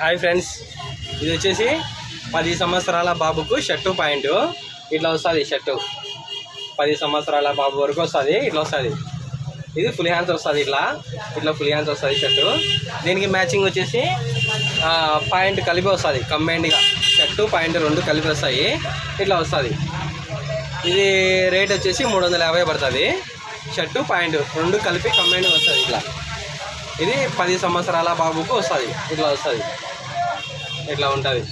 Hi friends ఇది వచ్చేసి పది సంవత్సరాల బాబుకు షర్టు పాయింట్. ఇట్లా వస్తుంది షర్టు. పది సంవత్సరాల బాబు వరకు వస్తుంది ఇట్లా వస్తుంది. ఇది ఫుల్ హ్యాండ్స్ వస్తుంది ఇట్లా. ఇట్లా ఫుల్ హ్యాండ్స్ వస్తుంది షర్టు. దీనికి మ్యాచింగ్ వచ్చేసి పాయింట్ కలిపి వస్తుంది కంబైన్డ్గా షర్టు పాయింట్ రెండు కలిపి వస్తాయి ఇట్లా వస్తుంది. ఇది రేట్ వచ్చేసి మూడు వందల యాభై పడుతుంది. షర్టు పాయింట్ రెండు కలిపి కంబైన్డ్ వస్తుంది ఇట్లా. ఇది పది సంవత్సరాల బాబుకు వస్తుంది. ఇట్లా వస్తుంది. ఇట్లా ఉంటుంది?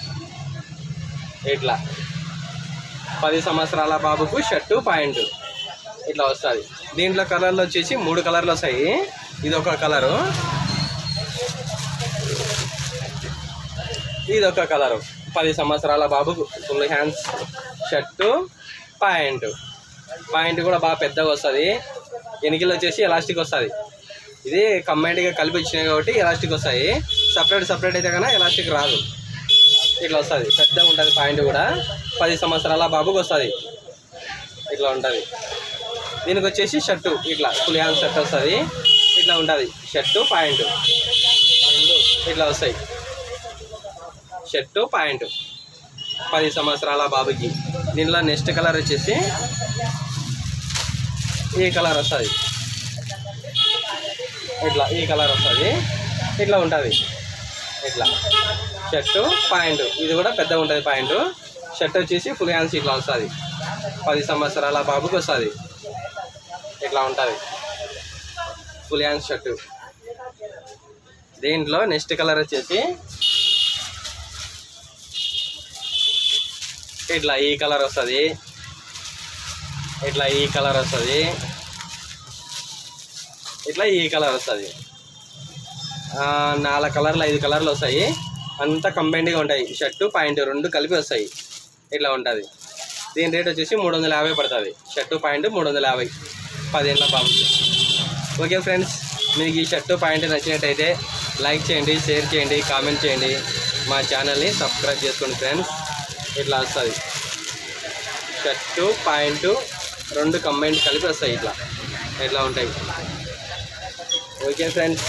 ఇట్లా పది సంవత్సరాల బాబుకు షర్టు పాయింట్. ఇట్లా వస్తుంది. దీంట్లో కలర్లు వచ్చేసి మూడు కలర్లు వస్తాయి. ఇది ఒక కలరు. ఇది ఒక కలరు. పది సంవత్సరాల బాబుకు full hands shirt pant. Pant కూడా బాగా పెద్దగా వస్తుంది. ఎనికిలు వచ్చేసి ఎలాస్టిక్ వస్తుంది. ఇది కంబైన్డ్గా కలిపి ఇచ్చినాయి కాబట్టి ఎలాస్టిక్ వస్తాయి. సపరేట్ సపరేట్ అయితే కన్నా ఎలాస్టిక్ రాదు. ఇట్లా వస్తుంది. పెద్దగా ఉంటుంది పాయింట్ కూడా. పది సంవత్సరాల బాబుకి వస్తుంది. ఇట్లా ఉంటుంది. దీనికి వచ్చేసి షర్టు. ఇట్లా ఫుల్ హ్యాండ్ షర్ట్ వస్తుంది. ఇట్లా ఉంటుంది. షర్టు పాయింట్ ఇట్లా వస్తాయి. షర్టు పాయింట్ పది సంవత్సరాల బాబుకి. దీనిలో నెక్స్ట్ కలర్ వచ్చేసి ఈ కలర్ వస్తుంది. ఇట్లా ఈ కలర్ వస్తుంది. ఇట్లా ఉంటుంది. ఇట్లా. Shirt pant. ఇది కూడా పెద్దగా ఉంటుంది ప్యాంటు. షర్ట్ వచ్చేసి ఫుల్ హ్యాండ్స్ ఇట్లా వస్తుంది. పది సంవత్సరాల బాబుకి వస్తుంది. ఇట్లా ఉంటుంది. ఫుల్ హ్యాండ్స్ షర్టు దీంట్లో నెక్స్ట్ కలర్ వచ్చేసి ఇట్లా ఈ కలర్ వస్తుంది. ఇట్లా ఈ కలర్ వస్తుంది. ఇట్లా ఈ కలర్ వస్తుంది. నాలుగు కలర్లు ఐదు కలర్లు వస్తాయి. అంతా కంబైన్డ్గా ఉంటాయి. షర్టు పాయింట్ రెండు కలిపి వస్తాయి. ఇట్లా ఉంటుంది. దీని రేట్ వచ్చేసి మూడు వందల యాభై పడుతుంది. షర్టు పాయింట్ మూడు వందల యాభై. పదిహేనుల బాబు. ఓకే ఫ్రెండ్స్ మీకు ఈ షర్టు పాయింట్ నచ్చినట్టయితే లైక్ చేయండి షేర్ చేయండి కామెంట్ చేయండి. మా ఛానల్ని సబ్స్క్రైబ్ చేసుకోండి ఫ్రెండ్స్. ఇట్లా వస్తుంది. షర్టు పాయింట్ రెండు కంబైన్ కలిపి వస్తాయి ఇట్లా. ఇట్లా ఉంటాయి. Okay friends